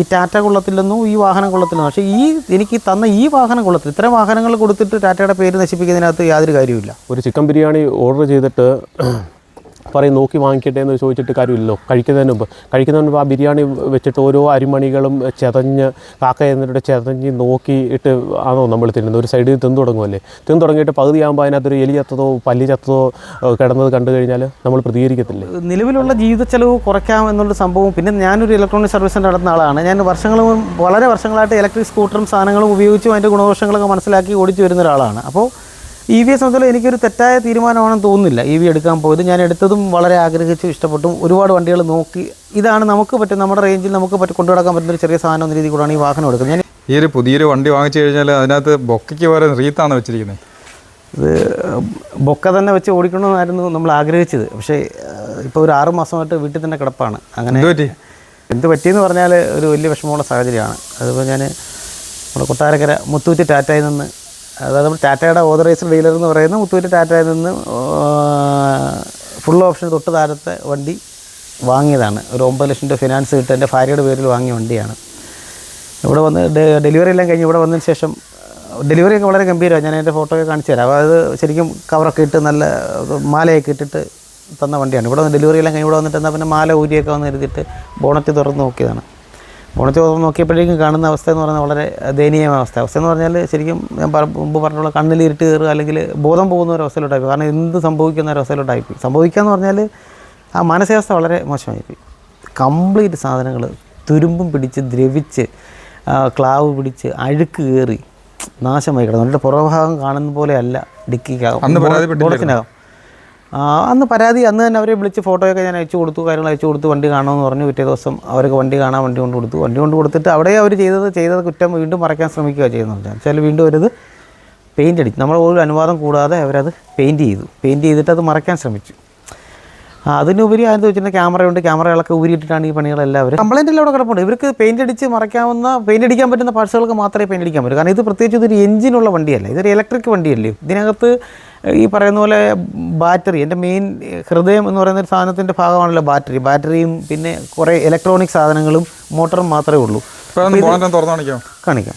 ഈ ടാറ്റ കൊള്ളത്തില്ലെന്നും ഈ വാഹനം കൊള്ളത്തില്ലെന്നും. പക്ഷേ ഈ എനിക്ക് തന്ന ഈ വാഹനം കൊള്ളത്തില്ല. ഇത്തരം വാഹനങ്ങൾ കൊടുത്തിട്ട് ടാറ്റയുടെ പേര് നശിപ്പിക്കുന്നതിനകത്ത് യാതൊരു കാര്യവുമില്ല. ഒരു ചിക്കൻ ബിരിയാണി ഓർഡർ ചെയ്തിട്ട് പറയും നോക്കി വാങ്ങിക്കട്ടെ എന്ന് ചോദിച്ചിട്ട് കാര്യമില്ലല്ലോ. കഴിക്കുന്നതിന് മുമ്പ്. കഴിക്കുന്നതിന് മുമ്പ് ആ ബിരിയാണി വെച്ചിട്ട് ഓരോ അരിമണികളും ചെതഞ്ഞ് കാക്ക എന്നിട്ട് ചെതഞ്ഞ് നോക്കിയിട്ട് ആണോ നമ്മൾ തിന്നുന്നത്? ഒരു സൈഡിൽ തിന്നു തുടങ്ങുമല്ലേ തിന്നു തുടങ്ങിയിട്ട് പകുതിയാകുമ്പോൾ അതിനകത്തൊരു എലി ചത്തതോ പല്ലി ചത്തതോ കിടന്നത് കണ്ടു കഴിഞ്ഞാൽ നമ്മൾ പ്രതികരിക്കത്തില്ലേ? നിലവിലുള്ള ജീവിത ചെലവ് കുറയ്ക്കാം എന്നുള്ള സംഭവം പിന്നെ ഞാനൊരു ഇലക്ട്രോണിക് സർവീസ് നടത്തുന്ന ആളാണ്. ഞാൻ വർഷങ്ങളും വളരെ വർഷങ്ങളായിട്ട് ഇലക്ട്രിക് സ്കൂട്ടറും സാധനങ്ങളും ഉപയോഗിച്ചും അതിന്റെ ഗുണദോഷങ്ങളൊക്കെ മനസ്സിലാക്കി ഓടിച്ചു വരുന്ന ഒരാളാണ്. അപ്പോൾ ഇ വിയെ സംബന്ധിച്ചുള്ള എനിക്കൊരു തെറ്റായ തീരുമാനമാണെന്ന് തോന്നുന്നില്ല. ഇ വി എടുക്കാൻ പോയത് ഞാൻ എടുത്തതും വളരെ ആഗ്രഹിച്ചു ഇഷ്ടപ്പെട്ടു ഒരുപാട് വണ്ടികൾ നോക്കി ഇതാണ് നമുക്ക് പറ്റും നമ്മുടെ റേഞ്ചിൽ നമുക്ക് പറ്റും കൊണ്ടുനടക്കാൻ പറ്റുന്ന ഒരു ചെറിയ സാധനം എന്ന രീതിയിൽ കൂടാണ് ഈ വാഹനം എടുക്കുന്നത്. ഞാൻ ഈ ഒരു പുതിയൊരു വണ്ടി വാങ്ങിച്ചു കഴിഞ്ഞാൽ അതിനകത്ത് ബൊക്കയ്ക്ക് പകരം റീത്താണ് വെച്ചിരിക്കുന്നത്? ഇത് ബൊക്ക തന്നെ വെച്ച് ഓടിക്കണമെന്നായിരുന്നു നമ്മൾ ആഗ്രഹിച്ചത്. പക്ഷേ ഇപ്പോൾ ഒരു ആറു മാസമായിട്ട് വീട്ടിൽ തന്നെ കിടപ്പാണ്. അങ്ങനെ എന്ത് പറ്റിയെന്ന് പറഞ്ഞാൽ ഒരു വലിയ വിഷമമുള്ള സാഹചര്യമാണ്. അതിപ്പോൾ ഞാൻ നമ്മുടെ കൊട്ടാരക്കര മുത്തൂറ്റ് ടാറ്റയിൽ നിന്ന് അതായത് നമ്മൾ ടാറ്റയുടെ ഓതറൈസ്ഡ് ഡീലർ എന്ന് പറയുന്ന മുത്തൂറ്റ് ടാറ്റയിൽ നിന്ന് ഫുൾ ഓപ്ഷൻ തൊട്ട് താരത്തെ വണ്ടി വാങ്ങിയതാണ്. ഒരു ഒമ്പത് ലക്ഷം രൂപ ഫിനാൻസ് കിട്ടി. എന്റെ ഭാര്യയുടെ പേരിൽ വാങ്ങിയ വണ്ടിയാണ്. ഇവിടെ വന്ന് ഡെലിവറി എല്ലാം കഴിഞ്ഞ് ഇവിടെ വന്നതിന് ശേഷം ഡെലിവറി ഒക്കെ വളരെ ഗംഭീരമാണ്. ഞാൻ എന്റെ ഫോട്ടോയൊക്കെ കാണിച്ചു തരാം. അതായത് ശരിക്കും കവറൊക്കെ ഇട്ട് നല്ല മാലയൊക്കെ ഇട്ടിട്ട് തന്ന വണ്ടിയാണ്. ഇവിടെ വന്ന് ഡെലിവറി എല്ലാം കഴിഞ്ഞ് ഇവിടെ വന്നിട്ട് എന്നാൽ പിന്നെ മാല ഊരിയൊക്കെ വന്ന് എഴുതിയിട്ട് ബോണറ്റ് തുറന്ന് നോക്കിയതാണ്. ബോണറ്റ് തുറന്ന് നോക്കിയപ്പോഴേക്കും കാണുന്ന അവസ്ഥ എന്ന് പറഞ്ഞാൽ വളരെ ദയനീയമായ അവസ്ഥ. അവസ്ഥ എന്ന് പറഞ്ഞാൽ ശരിക്കും ഞാൻ പറ- മുമ്പ് പറഞ്ഞുള്ള കണ്ണിൽ ഇരുട്ട് കയറുക അല്ലെങ്കിൽ ബോധം പോകുന്ന ഒരു അവസ്ഥയിലോട്ടായി കാരണം എന്ത് സംഭവിക്കുന്ന ഒരു അവസ്ഥയിലോട്ടായി സംഭവിക്കുക എന്ന് പറഞ്ഞാൽ ആ മാനസികാവസ്ഥ വളരെ മോശമായിപ്പോയി. കംപ്ലീറ്റ് സാധനങ്ങൾ തുരുമ്പും പിടിച്ച് ദ്രവിച്ച് ക്ലാവ് പിടിച്ച് അഴുക്ക് കയറി നാശമായി കിടന്നു. എന്നിട്ട് പുറഭാഗം കാണുന്ന പോലെയല്ല അല്ല ഡിക്കിക്കകം ആ, അന്ന് പരാതി അന്ന് തന്നെ അവരെ വിളിച്ച് ഫോട്ടോയൊക്കെ ഞാൻ അയച്ചു കൊടുത്തു കാര്യങ്ങൾ അയച്ചു കൊടുത്തു വണ്ടി കാണുമെന്ന് പറഞ്ഞു. പിറ്റേ ദിവസം അവർക്ക് വണ്ടി കാണാൻ വണ്ടി കൊണ്ട് കൊടുത്തു. വണ്ടി കൊണ്ട് കൊടുത്തിട്ട് അവിടെ അവർ ചെയ്തത് ചെയ്തത് കുറ്റം വീണ്ടും മറയ്ക്കാൻ ശ്രമിക്കുക ചെയ്യുന്നത് വെച്ചാൽ വീണ്ടും അവരത് പെയിന്റ് അടിച്ചു. നമ്മൾ ഒരു അനുവാദം കൂടാതെ അവരത് പെയിന്റ് ചെയ്തു. പെയിന്റ് ചെയ്തിട്ട് അത് മറയ്ക്കാൻ ശ്രമിച്ചു. അതിനുപരി അതെന്ന് വെച്ചിട്ടുണ്ടെങ്കിൽ ക്യാമറയുണ്ട് ക്യാമറകളൊക്കെ ഊരിയിട്ടിട്ടാണ് ഈ പണികളെല്ലാം അവർ കംപ്ലൈന്റ് എല്ലാം അവിടെ കിടപ്പുണ്ട്. ഇവർക്ക് പെയിന്റ് അടിച്ച് മറയ്ക്കാവുന്ന പെയിന്റ് അടിക്കാൻ പറ്റുന്ന പാർട്സുകൾക്ക് മാത്രമേ പെയിന്റ് അടിക്കാൻ പറ്റൂ. കാരണം ഇത് പ്രത്യേകിച്ച് ഇതൊരു എഞ്ചിനുള്ള വണ്ടിയല്ല. ഇതൊരു ഇലക്ട്രിക് വണ്ടിയല്ലേ. ഇതിനകത്ത് ഈ പറയുന്ന പോലെ ബാറ്ററി എന്റെ മെയിൻ ഹൃദയം എന്ന് പറയുന്ന ഒരു സാധനത്തിന്റെ ഭാഗമാണല്ലോ ബാറ്ററി. ബാറ്ററിയും പിന്നെ കുറേ ഇലക്ട്രോണിക് സാധനങ്ങളും മോട്ടറും മാത്രമേ ഉള്ളൂ. കാണിക്കാം.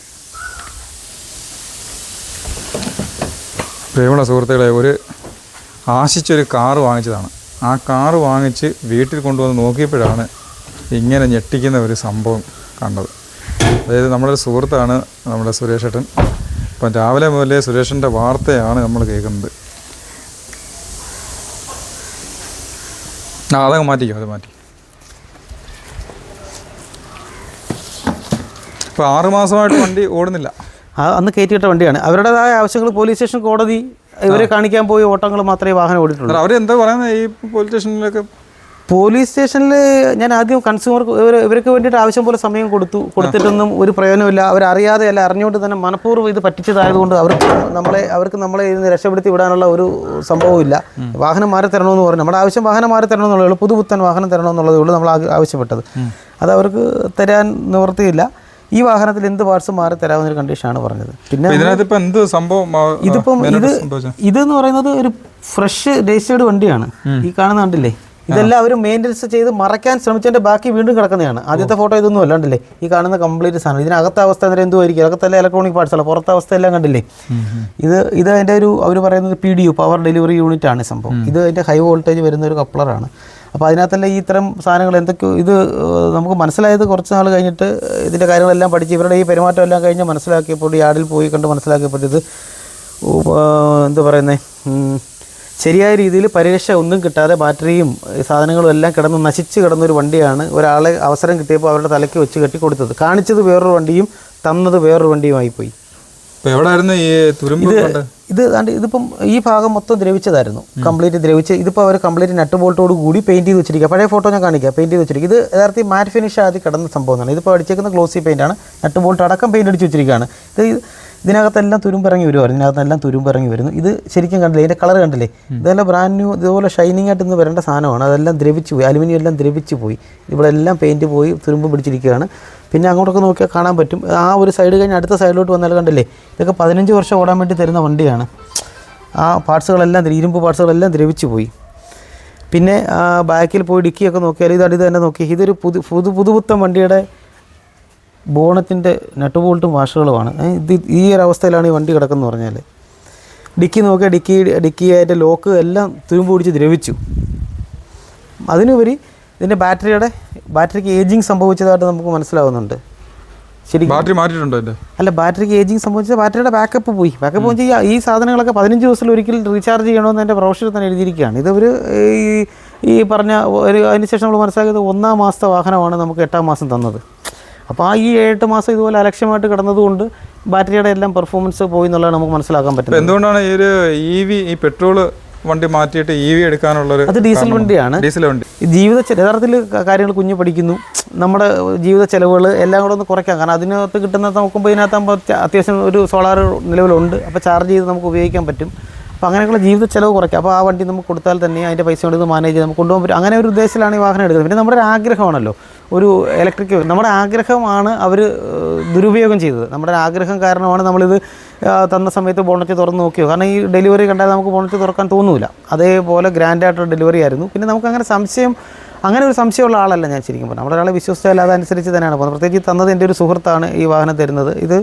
പ്രേമുള്ള പ്രിയമുള്ള സുഹൃത്തുക്കളെ ഒരു ആശിച്ചൊരു കാറ് വാങ്ങിച്ചതാണ്. ആ കാറ് വാങ്ങിച്ച് വീട്ടിൽ കൊണ്ടുവന്ന് നോക്കിയപ്പോഴാണ് ഇങ്ങനെ ഞെട്ടിക്കുന്ന ഒരു സംഭവം കണ്ടത്. അതായത് നമ്മളൊരു സുഹൃത്താണ് നമ്മുടെ സുരേഷ് ഏട്ടൻ അപ്പം രാവിലെ മുതലേ സുരേഷിന്റെ വാർത്തയാണ് നമ്മൾ കേൾക്കുന്നത്. ആ അതങ്ങ് മാറ്റിക്കോ അത് മാറ്റി. ഇപ്പോൾ ആറുമാസമായിട്ട് വണ്ടി ഓടുന്നില്ല. അന്ന് കയറ്റിയിട്ട വണ്ടിയാണ്. അവരുടേതായ ആവശ്യങ്ങൾ പോലീസ് സ്റ്റേഷൻ കോടതി ഇവരെ കാണിക്കാൻ പോയി ഓട്ടങ്ങൾ മാത്രമേ വാഹനം ഓടിയിട്ടുള്ളൂ. അവരെന്താ പറയുന്നത് ഈ പോലീസ് സ്റ്റേഷനിലൊക്കെ പോലീസ് സ്റ്റേഷനിൽ ഞാൻ ആദ്യം കൺസ്യൂമർ ഇവർ ഇവർക്ക് വേണ്ടിയിട്ട് ആവശ്യം പോലെ സമയം കൊടുത്തു. കൊടുത്തിട്ടൊന്നും ഒരു പ്രയോജനമില്ല അവരറിയാതെ അല്ല അറിഞ്ഞുകൊണ്ട് തന്നെ മനഃപൂർവം ഇത് പറ്റിച്ചതായതുകൊണ്ട് അവർക്ക് നമ്മളെ അവർക്ക് നമ്മളെ ഇതിന് രക്ഷപ്പെടുത്തി വിടാനുള്ള ഒരു സംഭവമില്ല വാഹനം മാറി തരണമെന്ന് പറഞ്ഞു. നമ്മുടെ ആവശ്യം വാഹനം മാറി തരണമെന്നുള്ളേ ഉള്ളൂ. പുതുപുത്തൻ വാഹനം തരണമെന്നുള്ളതേ ഉള്ളൂ നമ്മൾ ആവശ്യപ്പെട്ടത്. അത് അവർക്ക് തരാൻ നിവൃത്തിയില്ല. ഈ വാഹനത്തിൽ എന്ത് പാർട്സ് മാറി ഒരു കണ്ടീഷനാണ് പറഞ്ഞത്. പിന്നെ എന്ത് സംഭവം ഇതിപ്പം ഇത് ഇതെന്ന് പറയുന്നത് ഒരു ഫ്രഷ് രജിസ്റ്റേർഡ് വണ്ടിയാണ്. ഈ കാണുന്ന കണ്ടില്ലേ? ഇതെല്ലാം അവർ മെയിന്റനൻസ് ചെയ്ത് മറയ്ക്കാൻ ശ്രമിച്ചതിന്റെ ബാക്കി വീണ്ടും കിടക്കുന്നതാണ്. ആദ്യത്തെ ഫോട്ടോ ഇതൊന്നും അല്ലാണ്ടല്ലേ ഈ കാണുന്ന കംപ്ലീറ്റ് സാധനം. ഇതിനകത്തെ അവസ്ഥ അന്നേരം എന്തുമായിരിക്കും അകത്തല്ല ഇലക്ട്രോണിക് പാർട്സ് അല്ല. പുറത്തെ അവസ്ഥ എല്ലാം കണ്ടില്ലേ? ഇത് ഇത് അതിന്റെ ഒരു അവർ പറയുന്നത് P D U power delivery unit ആണ് സംഭവം. ഇത് അതിന്റെ ഹൈ വോൾട്ടേജ് വരുന്ന ഒരു കപ്ലറാണ് അപ്പോൾ അതിനകത്തല്ല ഈ ഇത്തരം സാധനങ്ങൾ എന്തൊക്കെയോ ഇത് നമുക്ക് മനസ്സിലായത് കുറച്ച് നാൾ കഴിഞ്ഞിട്ട് ഇതിന്റെ കാര്യങ്ങളെല്ലാം പഠിച്ച് ഇവരുടെ ഈ പെരുമാറ്റം എല്ലാം കഴിഞ്ഞ് മനസ്സിലാക്കിയപ്പോൾ യാർഡിൽ പോയി കണ്ട് മനസ്സിലാക്കിയപ്പോൾ ഇത് എന്താ പറയുന്നത് ശരിയായ രീതിയിൽ പരിരക്ഷ ഒന്നും കിട്ടാതെ ബാറ്ററിയും സാധനങ്ങളും എല്ലാം കിടന്ന് നശിച്ച് കിടന്നൊരു വണ്ടിയാണ് ഒരാളെ അവസരം കിട്ടിയപ്പോൾ അവരുടെ തലയ്ക്ക് വെച്ച് കെട്ടി കൊടുത്തത് കാണിച്ചത് വേറൊരു വണ്ടിയും തന്നത് വേറൊരു വണ്ടിയുമായി പോയി ഈ തുരുമ്പ് ഇത് കണ്ട്? ഇതിപ്പം ഈ ഭാഗം മൊത്തം ദ്രവിച്ചതായിരുന്നു. കംപ്ലീറ്റ് ദ്രവിച്ച് ഇതിപ്പോൾ അവർ കംപ്ലീറ്റ് നട്ട് ബോൾട്ടോട് കൂടി പെയിന്റ് ചെയ്ത് വെച്ചിരിക്കുക പഴയ ഫോട്ടോ ഞാൻ കാണിക്കാം. പെയിന്റ് ചെയ്ത് വെച്ചിരിക്കുക ഇത് യഥാർത്ഥത്തിൽ മാറ്റ് ഫിനിഷ് ആദ്യം കിടന്ന സംഭവമാണ് ഇതിപ്പോൾ അടിച്ചേക്കുന്ന ഗ്ലോസി പെയിന്റാണ് നട്ട് ബോൾട്ട് അടക്കം പെയിന്റ് അടിച്ച് വെച്ചിരിക്കുകയാണ് ഇത് ഇതിനകത്തെല്ലാം തുരുമ്പിറങ്ങി വരുമായിരുന്നു ഇതിനകത്തെല്ലാം തുരുമ്പിറങ്ങി വരുന്നു. ഇത് ശരിക്കും കണ്ടില്ലേ? ഇതിന്റെ കളർ കണ്ടില്ലേ? ഇതെല്ലാം ബ്രാൻഡ് ന്യൂ ഇതുപോലെ ഷൈനിങ് ആയിട്ട് ഇന്ന് വരേണ്ട സാധനമാണ്. അതെല്ലാം ദ്രവിച്ച് പോയി. അലുമിനിയം എല്ലാം ദ്രവിച്ച് പോയി. ഇവിടെ എല്ലാം പെയിന്റ് പോയി തുരുമ്പ് പിടിച്ചിരിക്കുകയാണ്. പിന്നെ അങ്ങോട്ടൊക്കെ നോക്കിയാൽ കാണാൻ പറ്റും. ആ ഒരു സൈഡ് കഴിഞ്ഞ് അടുത്ത സൈഡിലോട്ട് വന്നാൽ കണ്ടില്ലേ? ഇതൊക്കെ പതിനഞ്ച് വർഷം ഓടാൻ വേണ്ടി തരുന്ന വണ്ടിയാണ്. ആ പാർട്സുകളെല്ലാം ഇരുമ്പ് പാർട്സുകളെല്ലാം ദ്രവിച്ചു പോയി. പിന്നെ ബാക്കിൽ പോയി ഡിക്കിയൊക്കെ നോക്കിയാൽ ഇത് തന്നെ നോക്കി. ഇതൊരു പുതു പുതു പുതുപുത്തൻ വണ്ടിയുടെ ബോണത്തിന്റെ നട്ടുബോൾട്ടും വാഷുകളുമാണ്. ഏ, ഇത് ഈ ഒരു അവസ്ഥയിലാണ് ഈ വണ്ടി കിടക്കുന്നത് പറഞ്ഞാൽ ഡിക്കി നോക്കിയാൽ ഡിക്കി ഡിക്കി അതിന്റെ ലോക്ക് എല്ലാം തുരുമ്പ് പിടിച്ച് ദ്രവിച്ചു. അതിനുപരി ഇതിന്റെ ബാറ്ററിയുടെ ബാറ്ററിക്ക് ഏജിങ് സംഭവിച്ചതായിട്ട് നമുക്ക് മനസ്സിലാവുന്നുണ്ട്. ശരി ബാറ്ററി മാറ്റിയിട്ടുണ്ടോ എന്റെ അല്ല ബാറ്ററിക്ക് ഏജിങ് സംഭവിച്ച ബാറ്ററിയുടെ ബാക്കപ്പ് പോയി. ബാക്കപ്പ് പോയി ഈ സാധനങ്ങളൊക്കെ പതിനഞ്ച് ദിവസത്തിൽ ഒരിക്കൽ റീചാർജ് ചെയ്യണമെന്ന് എന്റെ പ്രൊഫഷനിൽ തന്നെ എഴുതിയിരിക്കുകയാണ്. ഇത് ഒരു ഈ ഈ പറഞ്ഞ ഒരു അതിനുശേഷം നമ്മൾ മനസ്സിലാക്കിയത് ഒന്നാം മാസത്തെ വാഹനമാണ് നമുക്ക് എട്ടാം മാസം തന്നത്. അപ്പോൾ ആ ഈ എട്ട് മാസം ഇതുപോലെ അലക്ഷ്യമായിട്ട് കിടന്നതുകൊണ്ട് ബാറ്ററിയുടെ എല്ലാം പെർഫോമൻസ് പോയി എന്നുള്ളത് നമുക്ക് മനസ്സിലാക്കാൻ പറ്റും എന്തുകൊണ്ടാണ് ഈ ഒരു ഇ വി ഈ പെട്രോൾ വണ്ടി മാറ്റിയിട്ട് ഇ വി എടുക്കാനുള്ളൊരു അത് ഡീസൽ വണ്ടിയാണ്. ഡീസൽ വണ്ടി. ജീവിത യഥാർത്ഥത്തിൽ കാര്യങ്ങൾ കുഞ്ഞു പഠിക്കുന്നു. നമ്മുടെ ജീവിത ചെലവുകൾ എല്ലാം കൂടെ ഒന്ന് കുറയ്ക്കാം. കാരണം അതിനകത്ത് കിട്ടുന്ന നോക്കുമ്പോൾ ഇതിനകത്താകുമ്പോൾ അത്യാവശ്യം ഒരു സോളാർ നിലവിലുണ്ട്. അപ്പോൾ ചാർജ് ചെയ്ത് നമുക്ക് ഉപയോഗിക്കാൻ പറ്റും. അപ്പോൾ അങ്ങനെയുള്ള ജീവിത ചെലവ് കുറയ്ക്കാം. അപ്പോൾ ആ വണ്ടി നമുക്ക് കൊടുത്താൽ തന്നെ അതിന്റെ പൈസ കൊണ്ട് ഇത് മാനേജ് ചെയ്ത് നമുക്ക് കൊണ്ടുപോകാൻ പറ്റും. അങ്ങനെ ഒരു ഉദ്ദേശത്തിലാണ് ഈ വാഹനം എടുക്കുന്നത്. പിന്നെ നമ്മുടെ ഒരു ആഗ്രഹമാണല്ലോ. ഒരു ഇലക്ട്രിക് നമ്മുടെ ആഗ്രഹമാണ് അവർ ദുരുപയോഗം ചെയ്തത്. നമ്മുടെ ആഗ്രഹം കാരണമാണ് നമ്മളിത് തന്ന സമയത്ത് ബോണറ്റ് തുറന്ന് നോക്കിയോ. കാരണം ഈ ഡെലിവറി കണ്ടാൽ നമുക്ക് ബോണറ്റ് തുറക്കാൻ തോന്നൂല. അതേപോലെ ഗ്രാൻഡായിട്ടൊരു ഡെലിവറി ആയിരുന്നു. പിന്നെ നമുക്ക് അങ്ങനെ സംശയം അങ്ങനെ ഒരു സംശയമുള്ള ആളല്ല ഞാൻ ശരിക്കും പറഞ്ഞു നമ്മളൊരാളെ വിശ്വസിച്ചാൽ അതനുസരിച്ച് തന്നെയാണ് പോകുന്നത്. പ്രത്യേകിച്ച് തന്നത് എന്റെ ഒരു സുഹൃത്താണ് ഈ വാഹനം തരുന്നത്. ഇത്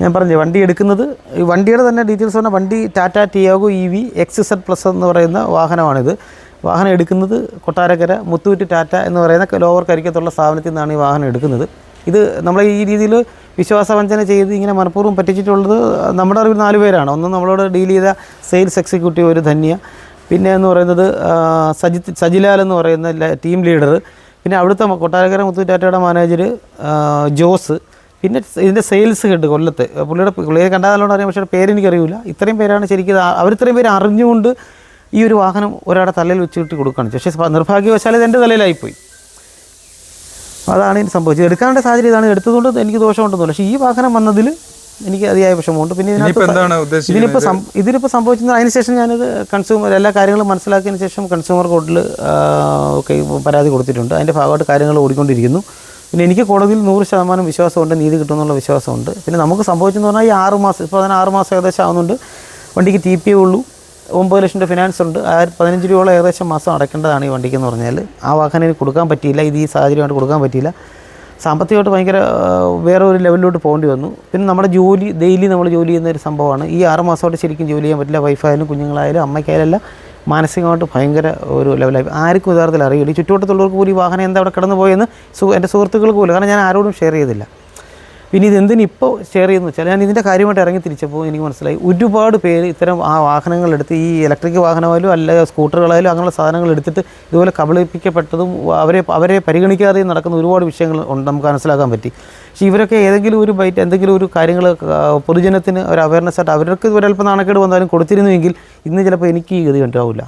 ഞാൻ പറഞ്ഞു വണ്ടി എടുക്കുന്നത് ഈ വണ്ടിയുടെ തന്നെ ഡീറ്റെയിൽസ് പറഞ്ഞാൽ വണ്ടി Tata Tiago E V X Z plus എന്ന് പറയുന്ന വാഹനമാണിത്. വാഹനം എടുക്കുന്നത് കൊട്ടാരക്കര മുത്തൂറ്റ് ടാറ്റ എന്ന് പറയുന്ന ലോവർ കരിക്കത്തുള്ള സ്ഥാപനത്തിൽ നിന്നാണ് ഈ വാഹനം എടുക്കുന്നത്. ഇത് നമ്മൾ ഈ രീതിയിൽ വിശ്വാസവഞ്ചന ചെയ്ത് ഇങ്ങനെ മനഃപൂർവം പറ്റിച്ചിട്ടുള്ളത് നമ്മുടെ അറിവിൽ നാല് പേരാണ്. ഒന്ന് നമ്മളോട് ഡീൽ ചെയ്ത സെയിൽസ് എക്സിക്യൂട്ടീവ് ഒരു ധന്യ പിന്നെ എന്ന് പറയുന്നത് സജിത് സജിലാൽ എന്ന് പറയുന്ന ടീം ലീഡർ പിന്നെ അവിടുത്തെ കൊട്ടാരക്കര മുത്തൂറ്റാറ്റയുടെ മാനേജർ ജോസ് പിന്നെ ഇതിന്റെ സെയിൽസ് ഹെഡ് കൊല്ലത്ത്. പുള്ളിയുടെ പുള്ളിയെ കണ്ടാൽ നല്ലോണം അറിയാം പക്ഷേ പേരെനിക്കറിയില്ല. ഇത്രയും പേരാണ് ശരിക്കും അവരിത്രയും പേര് അറിഞ്ഞുകൊണ്ട് ഈ ഒരു വാഹനം ഒരാളുടെ തലയിൽ വെച്ചിട്ട് കൊടുക്കുകയാണ്. പക്ഷേ നിർഭാഗ്യവശാൽ ഇത് എന്റെ തലയിലായിപ്പോയി. അതാണ് എനിക്ക് സംഭവിച്ചത്. എടുക്കാനുള്ള സാഹചര്യം ഇതാണ്. എടുത്തതുകൊണ്ട് എനിക്ക് ദോഷമുണ്ടെന്നില്ല. പക്ഷേ ഈ വാഹനം വന്നതിൽ എനിക്ക് അതിയായ വിഷമമുണ്ട്. പിന്നെ ഇതിനകത്ത് ഇതിനിപ്പോൾ സം ഇതിനിപ്പോൾ സംഭവിച്ചത് അതിനുശേഷം ഞാനത് കൺസ്യൂമർ എല്ലാ കാര്യങ്ങളും മനസ്സിലാക്കിയതിന് ശേഷം കൺസ്യൂമർ കോർട്ടിൽ ഒക്കെ പരാതി കൊടുത്തിട്ടുണ്ട്. അതിന്റെ ഭാഗമായിട്ട് കാര്യങ്ങൾ ഓടിക്കൊണ്ടിരിക്കുന്നു. പിന്നെ എനിക്ക് കോടതിയിൽ നൂറ് ശതമാനം വിശ്വാസമുണ്ട് നീതി കിട്ടുമെന്നുള്ള വിശ്വാസമുണ്ട്. പിന്നെ നമുക്ക് സംഭവിച്ചെന്ന് പറഞ്ഞാൽ ഈ ആറ് മാസം ഇപ്പോൾ അതിന് ആറ് മാസം ഏകദേശം ആവുന്നുണ്ട്. വണ്ടിക്ക് ടി പി ഉള്ളൂ. ഒമ്പത് ലക്ഷം രൂപ ഫിനാൻസ് ഉണ്ട്. ആയിരത്തി പതിനഞ്ച് രൂപയോളം ഏകദേശം മാസം അടയ്ക്കേണ്ടതാണ് ഈ വണ്ടിക്ക് എന്ന് പറഞ്ഞാൽ. ആ വാഹനം എനിക്ക് കൊടുക്കാൻ പറ്റിയില്ല. ഇത് ഈ സാഹചര്യമായിട്ട് കൊടുക്കാൻ പറ്റിയില്ല. സാമ്പത്തികമായിട്ട് ഭയങ്കര ആ, വേറെ ഒരു ലെവലിലോട്ട് പോകേണ്ടി വന്നു. പിന്നെ നമ്മുടെ ജോലി ഡെയിലി നമ്മൾ ജോലി ചെയ്യുന്ന ഒരു സംഭവമാണ്. ഈ ആറ് മാസമായിട്ട് ശരിക്കും ജോലി ചെയ്യാൻ പറ്റില്ല. വൈഫായാലും കുഞ്ഞുങ്ങളായാലും അമ്മയ്ക്കായാലും മാനസികമായിട്ട് ഭയങ്കര ഒരു ലെവലായി ആർക്കും യഥാർത്ഥത്തിൽ അറിയില്ല. ഈ ചുറ്റുവട്ടത്തുള്ളവർക്ക് പോലും ഈ വാഹനം എന്താ അവിടെ കിടന്നു പോയെന്ന് സു എന്റെ സുഹൃത്തുക്കൾക്ക് പോലും കാരണം ഞാൻ ആരോടും ഷെയർ ചെയ്തില്ല. പിന്നെ ഇത് എന്തിന് ഇപ്പോൾ ഷെയർ ചെയ്യുന്നു? വെച്ചാൽ ഞാൻ ഇതിന്റെ കാര്യമായിട്ട് ഇറങ്ങി തിരിച്ചപ്പോൾ എനിക്ക് മനസ്സിലായി. ഒരുപാട് പേര് ഇത്തരം ആ വാഹനങ്ങളെടുത്ത് ഈ ഇലക്ട്രിക് വാഹനമായാലും അല്ല സ്കൂട്ടറുകളായാലും അങ്ങനെയുള്ള സാധനങ്ങൾ എടുത്തിട്ട് ഇതുപോലെ കബളിപ്പിക്കപ്പെട്ടതും അവരെ അവരെ പരിഗണിക്കാതെയും നടക്കുന്ന ഒരുപാട് വിഷയങ്ങൾ ഉണ്ട് നമുക്ക് മനസ്സിലാക്കാൻ പറ്റി. പക്ഷേ ഇവരൊക്കെ ഏതെങ്കിലും ഒരു ബൈറ്റ് എന്തെങ്കിലും ഒരു കാര്യങ്ങൾ പൊതുജനത്തിന് ഒരു അവയർനെസ് ആയിട്ട് അവർക്ക് ഒരല്പം നാണക്കേട് വന്നാലും കൊടുത്തിരുന്നുവെങ്കിൽ ഇന്ന് ചിലപ്പോൾ എനിക്ക് ഈ ഗതി ഉണ്ടാവില്ല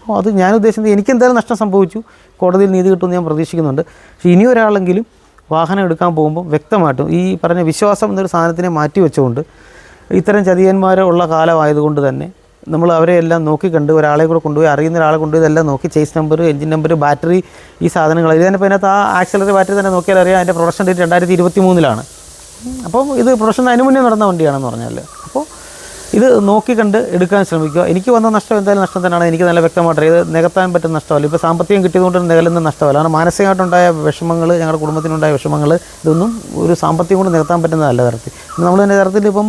അപ്പോൾ അത് ഞാൻ ഉദ്ദേശിച്ചത് എനിക്ക് എന്തായാലും നഷ്ടം സംഭവിച്ചു. കോടതിയിൽ നീതി കിട്ടുമെന്ന് ഞാൻ പ്രതീക്ഷിക്കുന്നുണ്ട്. പക്ഷേ ഇനി ഒരാളെങ്കിലും വാഹനം എടുക്കാൻ പോകുമ്പോൾ വ്യക്തമായിട്ടും ഈ പറഞ്ഞ വിശ്വാസം എന്നൊരു സാധനത്തിനെ മാറ്റി വെച്ചുകൊണ്ട് ഇത്തരം ചതിയന്മാരെ ഉള്ള കാലമായതുകൊണ്ട് തന്നെ നമ്മൾ അവരെ എല്ലാം നോക്കി കണ്ട് ഒരാളെ കൂടെ കൊണ്ടുപോയി അറിയുന്ന ഒരാളെ കൊണ്ടുപോയി ഇതെല്ലാം നോക്കി chase number engine number battery ഈ സാധനങ്ങൾ. ഇത് തന്നെ അതിനകത്ത് ആ ആക്സിലറി ബാറ്ററി തന്നെ നോക്കിയാൽ അറിയാം അതിന്റെ പ്രൊഡക്ഷൻ ഡേറ്റ് രണ്ടായിരത്തി ഇരുപത്തി മൂന്നിലാണ് അപ്പം ഇത് പ്രൊഡക്ഷൻ അതിന് മുന്നേ നടന്ന വണ്ടിയാണെന്ന് പറഞ്ഞാൽ അപ്പോൾ ഇത് നോക്കി കണ്ട് എടുക്കാൻ ശ്രമിക്കുക. എനിക്ക് വന്ന നഷ്ടം എന്തായാലും നഷ്ടം തന്നെയാണ്. എനിക്ക് നല്ല വ്യക്തമായിട്ട് ഇത് നികത്താൻ പറ്റുന്ന നഷ്ടമല്ല. ഇപ്പോൾ സാമ്പത്തികം കിട്ടിയതുകൊണ്ട് നികലുന്ന നഷ്ടമല്ല. കാരണം മാനസികമായിട്ടുണ്ടായ വിഷമങ്ങൾ ഞങ്ങളുടെ കുടുംബത്തിനുണ്ടായ വിഷമങ്ങൾ ഇതൊന്നും ഒരു സാമ്പത്തികം കൊണ്ട് നികത്താൻ പറ്റുന്നതല്ല തരത്തിൽ. നമ്മൾ തന്നെ തരത്തിൽ ഇപ്പം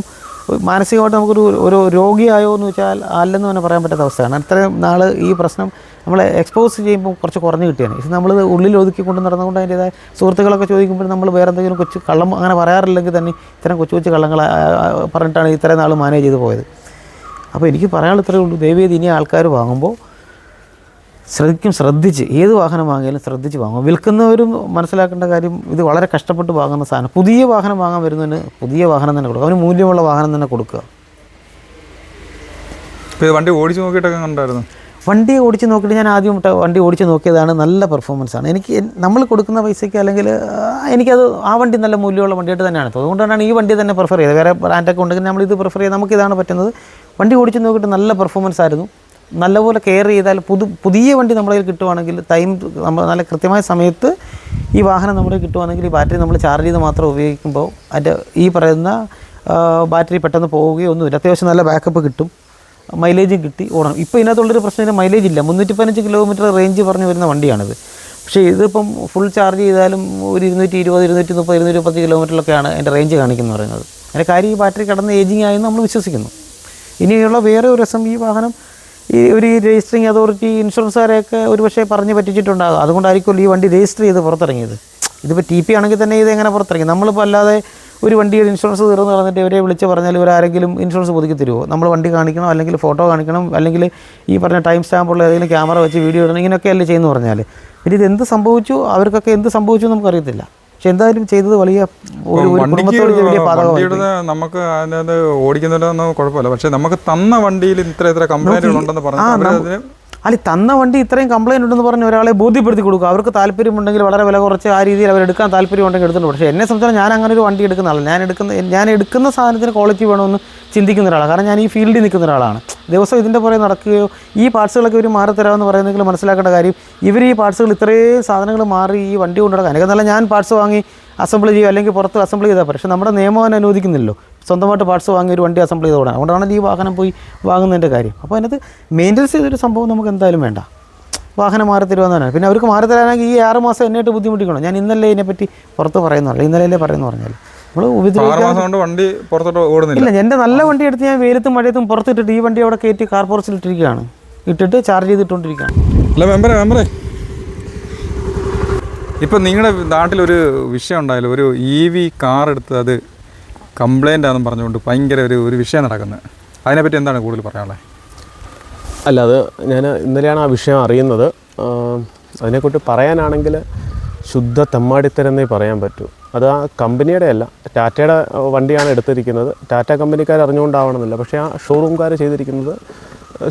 മാനസികമായിട്ട് നമുക്കൊരു ഒരു രോഗിയായോ എന്ന് വെച്ചാൽ അല്ലെന്ന് തന്നെ പറയാൻ പറ്റാത്ത അവസ്ഥയാണ്. അത്രയും നാൾ ഈ പ്രശ്നം നമ്മളെ എക്സ്പോസ് ചെയ്യുമ്പോൾ കുറച്ച് കുറഞ്ഞ് കിട്ടിയാണ്. ഇത് നമ്മൾ ഉള്ളിൽ ഒതുക്കിക്കൊണ്ട് നടന്നുകൊണ്ട് അതിന്റെതായ സുഹൃത്തുക്കളൊക്കെ ചോദിക്കുമ്പോൾ നമ്മൾ വേറെ എന്തെങ്കിലും കൊച്ചു കള്ളം അങ്ങനെ പറയാറില്ലെങ്കിൽ തന്നെ ഇത്തരം കൊച്ചു കൊച്ചു കള്ളങ്ങൾ പറഞ്ഞിട്ടാണ് ഇത്രയും നാൾ മാനേജ് ചെയ്ത് പോയത്. അപ്പോൾ എനിക്ക് പറയാനുള്ള ഇത്രയേ ഉള്ളൂ ദയവേദി ഇനി ആൾക്കാർ വാങ്ങുമ്പോൾ ശ്രദ്ധിക്കും ശ്രദ്ധിച്ച് ഏത് വാഹനം വാങ്ങിയാലും ശ്രദ്ധിച്ച് വാങ്ങും. വിൽക്കുന്നവരും മനസ്സിലാക്കേണ്ട കാര്യം ഇത് വളരെ കഷ്ടപ്പെട്ട് വാങ്ങുന്ന സാധനം. പുതിയ വാഹനം വാങ്ങാൻ വരുന്നതിന് പുതിയ വാഹനം തന്നെ കൊടുക്കുക. അവന് മൂല്യമുള്ള വാഹനം തന്നെ കൊടുക്കുക. വണ്ടി ഓടിച്ച് നോക്കിയിട്ടൊക്കെ കണ്ടായിരുന്നു. വണ്ടി ഓടിച്ച് നോക്കിയിട്ട് ഞാൻ ആദ്യം വണ്ടി ഓടിച്ച് നോക്കിയതാണ് നല്ല പെർഫോമൻസ് ആണ്. എനിക്ക് നമ്മൾ കൊടുക്കുന്ന പൈസയ്ക്ക് അല്ലെങ്കിൽ എനിക്കത് ആ വണ്ടി നല്ല മൂല്യമുള്ള വണ്ടിയായിട്ട് തന്നെയാണ്. അതുകൊണ്ടാണ് ഈ വണ്ടി തന്നെ പ്രിഫർ ചെയ്തത്. വേറെ ബ്രാൻഡൊക്കെ ഉണ്ടെങ്കിൽ നമ്മൾ ഇത് പ്രിഫർ ചെയ്ത് നമുക്ക് ഇതാണ് പറ്റുന്നത്. വണ്ടി ഓടിച്ച് നോക്കിയിട്ട് നല്ല പെർഫോമൻസ് ആയിരുന്നു. നല്ലപോലെ കെയർ ചെയ്താൽ പുതു പുതിയ വണ്ടി നമ്മുടെ കയ്യിൽ കിട്ടുവാണെങ്കിൽ ടൈം നമ്മൾ നല്ല കൃത്യമായ സമയത്ത് ഈ വാഹനം നമ്മുടെ കിട്ടുവാണെങ്കിൽ ഈ ബാറ്ററി നമ്മൾ ചാർജ് ചെയ്ത് മാത്രം ഉപയോഗിക്കുമ്പോൾ അതിന്റെ ഈ പറയുന്ന ബാറ്ററി പെട്ടെന്ന് പോവുകയോ ഒന്നുമില്ല അത്യാവശ്യം നല്ല ബാക്കപ്പ് കിട്ടും. മൈലേജും കിട്ടി. ഓടണം ഇപ്പോൾ ഇതിനകത്തുള്ളൊരു പ്രശ്നം മൈലേജ് ഇല്ല. മുന്നൂറ്റി പതിനഞ്ച് കിലോമീറ്റർ റേഞ്ച് പറഞ്ഞു വരുന്ന വണ്ടിയാണിത്. പക്ഷേ ഇതിപ്പം ഫുൾ ചാർജ് ചെയ്താലും ഒരു ഇരുന്നൂറ്റി ഇരുപത് ഇരുന്നൂറ്റി മുപ്പത് ഇരുന്നൂറ്റി പത്ത് കിലോമീറ്ററിലൊക്കെയാണ് അതിന്റെ റേഞ്ച് കാണിക്കുന്നത് പറയുന്നത്. അതിന്റെ കാര്യം ഈ ബാറ്ററി കടന്ന് ഏജിങ് ആയെന്ന് നമ്മൾ വിശ്വസിക്കുന്നു. ഇനിയുള്ള വേറെ ഒരു രസം ഈ വാഹനം ഈ ഒരു രജിസ്റ്ററിങ് അതോറിറ്റി ഇൻഷുറൻസുകാരെയൊക്കെ ഒരു പക്ഷേ പറഞ്ഞ് പറ്റിച്ചിട്ടുണ്ടാകും. അതുകൊണ്ടായിരിക്കുമല്ലോ ഈ വണ്ടി രജിസ്റ്റർ ചെയ്ത് പുറത്തിറങ്ങിയത്. ഇതിപ്പോൾ ടി പി ആണെങ്കിൽ തന്നെ ഇത് എങ്ങനെ പുറത്തിറങ്ങി? നമ്മളിപ്പോൾ അല്ലാതെ ഒരു വണ്ടിയുടെ ഇൻഷുറൻസ് തീർന്നു പറഞ്ഞിട്ട് ഇവരെ വിളിച്ച് പറഞ്ഞാൽ ഇവരാരെങ്കിലും ഇൻഷുറൻസ് പുതുക്കി തരുമോ നമ്മൾ വണ്ടി കാണിക്കണം? അല്ലെങ്കിൽ ഫോട്ടോ കാണിക്കണം? അല്ലെങ്കിൽ ഈ പറഞ്ഞ ടൈം സ്റ്റാമ്പുള്ള ഏതെങ്കിലും ക്യാമറ വെച്ച് വീഡിയോ ഇടണം? ഇങ്ങനെയൊക്കെ അല്ലേ ചെയ്യുന്നു പറഞ്ഞാൽ പിന്നെ ഇത് എന്ത് സംഭവിച്ചു? അവർക്കൊക്കെ എന്ത് സംഭവിച്ചു നമുക്കറിയത്തില്ല. പക്ഷെ എന്തായാലും ചെയ്തത് വലിയ ഒരു കുടുംബത്തോട് പാതകമാണ് നമുക്ക് അതിനകത്ത് ഓടിക്കുന്നുണ്ടെന്ന് കുഴപ്പമില്ല. പക്ഷെ നമുക്ക് തന്ന വണ്ടിയിൽ ഇത്ര ഇത്ര കംപ്ലൈന്റുകൾ ഉണ്ടെന്ന് പറഞ്ഞു അല്ല തന്ന വണ്ടി ഇത്രയും കംപ്ലൈന്റ് ഉണ്ടെന്ന് പറഞ്ഞ് ഒരാളെ ബോധ്യപ്പെടുത്തി കൊടുക്കുക. അവർക്ക് താല്പര്യമുണ്ടെങ്കിൽ വളരെ വില കുറച്ച് ആ രീതിയിൽ അവർ എടുക്കാൻ താല്പര്യമുണ്ടെങ്കിൽ എടുത്തിട്ടുണ്ട്. പക്ഷേ എന്നെ സംബന്ധിച്ചാൽ ഞാൻ അങ്ങനെ ഒരു വണ്ടി എടുക്കുന്ന ആളല്ല. ഞാൻ എടുക്കുന്ന ഞാൻ എടുക്കുന്ന സാധനത്തിന് ക്വാളിറ്റി വേണമെന്ന് ചിന്തിക്കുന്ന ഒരാളാണ്. കാരണം ഞാൻ ഈ ഫീൽഡിൽ നിൽക്കുന്ന ഒരാളാണ്. ദിവസം ഇതിന്റെ പുറകെ നടക്കുകയോ ഈ പാർട്സുകളൊക്കെ ഇവർ മാറി തരാമെന്ന് പറയുന്നെങ്കിൽ മനസ്സിലാക്കേണ്ട കാര്യം ഇവർ ഈ പാർട്സുകൾ ഇത്രയും സാധനങ്ങൾ മാറി ഈ വണ്ടി കൊണ്ടുനടക്കാൻ. എനിക്ക് നല്ല ഞാൻ പാർട്സ് വാങ്ങി അസംബിൾ ചെയ്യുക അല്ലെങ്കിൽ പുറത്ത് അസംബിൾ ചെയ്താൽ. പക്ഷേ നമ്മുടെ നിയമം അതിനെ അനുവദിക്കുന്നില്ലല്ലോ. സ്വന്തമായിട്ട് പാർട്സ് വാങ്ങി ഒരു വണ്ടി അസംബിൾ ചെയ്ത് ഓടാൻ അതുകൊണ്ടാണ് ഈ വാഹനം പോയി വാങ്ങുന്നതിന്റെ കാര്യം. അപ്പോൾ അതിനകത്ത് മെയിന്റനൻസ് ചെയ്തൊരു സംഭവം നമുക്ക് എന്തായാലും വേണ്ട. വാഹനം മാറി തരുമെന്നാണ് പിന്നെ അവർക്ക് മാറി തരാനാണെങ്കിൽ ഈ ആറ് മാസം എന്നായിട്ട് ബുദ്ധിമുട്ടിക്കണം? ഞാൻ ഇന്നലെ ഇതിനെപ്പറ്റി പുറത്ത് പറയുന്നില്ല ഇന്നലെ പറയുന്നു പറഞ്ഞാൽ നമ്മൾ ഉപദ്രവിക്കാൻ മാസം കൊണ്ട് വണ്ടി പുറത്തോട്ട് ഓടുന്നില്ല. ഇല്ല എന്റെ നല്ല വണ്ടി എടുത്ത് ഞാൻ വെയിലത്തും മഴയത്തും പുറത്തിട്ടിട്ട് ഈ വണ്ടി അവിടെ കയറ്റി കാർ പോർച്ചിലിട്ടിരിക്കുകയാണ് ഇട്ടിട്ട് ചാർജ് ചെയ്തിട്ടുകൊണ്ടിരിക്കുകയാണ്. അല്ല മെമ്പറേ മെമ്പറെ. ഇപ്പം നിങ്ങളുടെ നാട്ടിലൊരു വിഷയം ഉണ്ടായാലും ഒരു ഇ വി കാർ എടുത്ത് അത് കംപ്ലൈന്റ് ആണെന്ന് പറഞ്ഞുകൊണ്ട് ഭയങ്കര ഒരു ഒരു വിഷയം നടക്കുന്നത് അതിനെപ്പറ്റി എന്താണ് കൂടുതൽ പറയാനുള്ളത് അല്ല അത് ഞാൻ ഇന്നലെയാണ് ആ വിഷയം അറിയുന്നത്. അതിനെക്കുറിച്ച് പറയാനാണെങ്കിൽ ശുദ്ധ തെമ്മാടിത്തരെന്നേ പറയാൻ പറ്റൂ. അത് ആ കമ്പനിയുടെ അല്ല ടാറ്റയുടെ വണ്ടിയാണ് എടുത്തിരിക്കുന്നത്. ടാറ്റ കമ്പനിക്കാർ അറിഞ്ഞുകൊണ്ടാവണമെന്നില്ല പക്ഷേ ആ ഷോറൂംകാർ ചെയ്തിരിക്കുന്നത്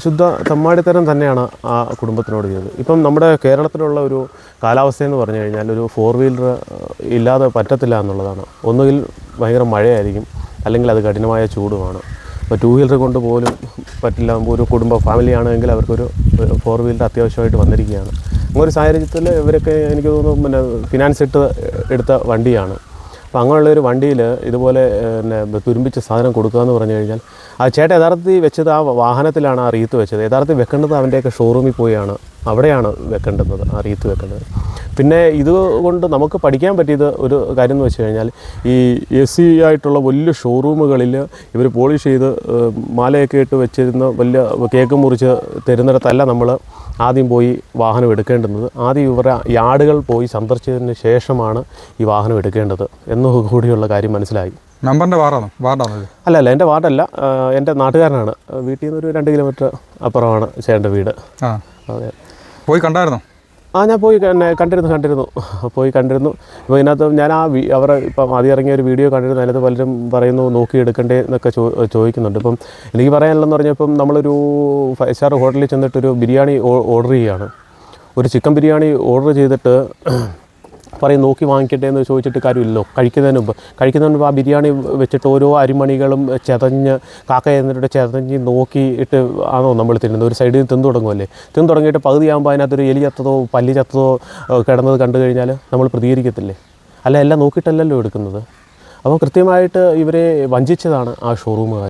ശുദ്ധ തമ്മാടിത്തരം തന്നെയാണ് ആ കുടുംബത്തിനോട് ചെയ്തത്. ഇപ്പം നമ്മുടെ കേരളത്തിലുള്ള ഒരു കാലാവസ്ഥ എന്ന് പറഞ്ഞു കഴിഞ്ഞാൽ ഒരു ഫോർ വീലർ ഇല്ലാതെ പറ്റത്തില്ല എന്നുള്ളതാണ്. ഒന്നുകിൽ ഭയങ്കര മഴയായിരിക്കും അല്ലെങ്കിൽ അത് കഠിനമായ ചൂടുമാണ്. ഇപ്പോൾ ടു വീലർ കൊണ്ട് പോലും പറ്റില്ല. ഒരു കുടുംബ ഫാമിലി ആണെങ്കിൽ അവർക്കൊരു ഫോർ വീലർ അത്യാവശ്യമായിട്ട് വന്നിരിക്കുകയാണ്. അങ്ങനെ ഒരു സാഹചര്യത്തിൽ ഇവരൊക്കെ എനിക്ക് തോന്നുന്നു പിന്നെ ഫിനാൻസ് ഇട്ട് എടുത്ത വണ്ടിയാണ്. അപ്പോൾ അങ്ങനെയുള്ള ഒരു വണ്ടിയിൽ ഇതുപോലെ പിന്നെ തുരുമ്പിച്ച സാധനം കൊടുക്കുക എന്ന് പറഞ്ഞു കഴിഞ്ഞാൽ ആ ചേട്ടൻ യഥാർത്ഥത്തിൽ വെച്ചത് ആ വാഹനത്തിലാണ് ആ റീത്ത് വെച്ചത്. യഥാർത്ഥത്തിൽ വെക്കേണ്ടത് അവന്റെയൊക്കെ ഷോറൂമിൽ പോയാണ്. അവിടെയാണ് വെക്കേണ്ടത് ആ റീത്ത് വെക്കേണ്ടത്. പിന്നെ ഇതുകൊണ്ട് നമുക്ക് പഠിക്കാൻ പറ്റിയത് ഒരു കാര്യം എന്ന് വെച്ച് കഴിഞ്ഞാൽ ഈ എ സി ആയിട്ടുള്ള വലിയ ഷോറൂമുകളിൽ ഇവർ പോളിഷ് ചെയ്ത് മാലയൊക്കെ ഇട്ട് വെച്ചിരുന്ന വലിയ കേക്ക് മുറിച്ച് തരുന്നിടത്തല്ല നമ്മൾ ആദ്യം പോയി വാഹനം എടുക്കേണ്ടുന്നത്. ആദ്യം ഇവരുടെ യാർഡുകൾ പോയി സന്ദർശിച്ചതിന് ശേഷമാണ് ഈ വാഹനം എടുക്കേണ്ടത് എന്നു കൂടിയുള്ള കാര്യം മനസ്സിലായി. നമ്പറിന്റെ വാർഡാണ്? വാർഡാണോ അല്ല അല്ല എന്റെ വാർഡല്ല. എന്റെ നാട്ടുകാരനാണ്. വീട്ടിൽ നിന്ന് ഒരു രണ്ട് കിലോമീറ്റർ അപ്പുറമാണ് ചേട്ടന്റെ വീട്. ആ. അതെ. പോയി കണ്ടായിരുന്നോ? ആ ഞാൻ പോയി എന്നെ കണ്ടിരുന്നു കണ്ടിരുന്നു. പോയി കണ്ടിരുന്നു. ഇപ്പോൾ ഇതിനകത്ത് ഞാൻ ആ വി- അവരെ ഇപ്പം ആദ്യം ഇറങ്ങിയ ഒരു വീഡിയോ കണ്ടിരുന്നു. അതിനകത്ത് പലരും പറയുന്നു നോക്കി എടുക്കണ്ടേ എന്നൊക്കെ ചോ ചോദിക്കുന്നുണ്ട്. ഇപ്പം എനിക്ക് പറയാനുള്ളതെന്ന് പറഞ്ഞാൽ ഇപ്പം നമ്മളൊരു ഫൈവ് സ്റ്റാർ ഹോട്ടലിൽ ചെന്നിട്ടൊരു ബിരിയാണി ഓർഡർ ചെയ്യുകയാണ് ഒരു ചിക്കൻ ബിരിയാണി ഓർഡർ ചെയ്തിട്ട് പറയും നോക്കി വാങ്ങിക്കട്ടെ എന്ന് ചോദിച്ചിട്ട് കാര്യമില്ലല്ലോ. കഴിക്കുന്നതിന് മുമ്പ്. കഴിക്കുന്നതിന് മുമ്പ് ആ ബിരിയാണി വെച്ചിട്ട് ഓരോ അരിമണികളും ചെതഞ്ഞ് കാക്ക എന്നിട്ട് ചെതഞ്ഞ് നോക്കിയിട്ട് ആണോ നമ്മൾ തിന്നുന്നത്? ഒരു സൈഡിൽ നിന്ന് തിന്നു തുടങ്ങുമല്ലേ തിന്നു തുടങ്ങിയിട്ട് പകുതിയാകുമ്പോൾ അതിനകത്തൊരു എലി ചത്തതോ പല്ലി ചത്തതോ കിടന്നത് കണ്ടു കഴിഞ്ഞാൽ നമ്മൾ പ്രതികരിക്കത്തില്ലേ? അല്ല എല്ലാം നോക്കിയിട്ടല്ലല്ലോ എടുക്കുന്നത്. അപ്പോൾ കൃത്യമായിട്ട് ഇവരെ വഞ്ചിച്ചതാണ് ആ ഷോറൂമുകാർ